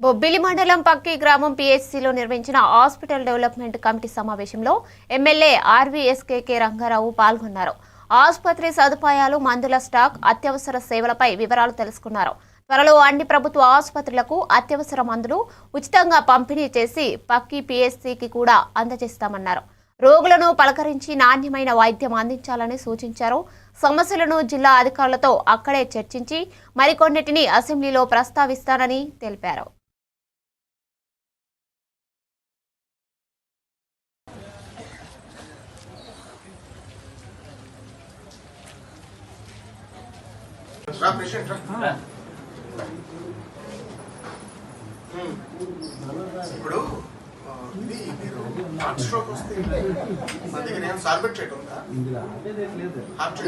బొబ్బిలి మండలం పక్కి గ్రామం పిహెచ్సిలో నిర్మించిన హాస్పిటల్ డెవలప్మెంట్ కమిటీ సమావేశంలో ఎమ్మెల్యే ఆర్వీఎస్కేకే రంగారావు పాల్గొన్నారు. ఆసుపత్రి సదుపాయాలు మందుల స్టాక్ అత్యవసర సేవలపై వివరాలు తెలుసుకున్నారు. త్వరలో అన్ని ప్రభుత్వ ఆసుపత్రులకు అత్యవసర మందులు ఉచితంగా పంపిణీ చేసి పక్కి పిహెచ్సికి కూడా అందజేస్తామన్నారు. రోగులను పలకరించి నాణ్యమైన వైద్యం అందించాలని సూచించారు. సమస్యలను జిల్లా అధికారులతో అక్కడే చర్చించి మరికొన్నిటిని అసెంబ్లీలో ప్రస్తావిస్తానని తెలిపారు. ఇప్పుడు ఆ, ఇది మీరు హార్ట్ స్ట్రోక్ వస్తే మన దగ్గర ఏం సాల్బెట్ ఉందా? హార్ట్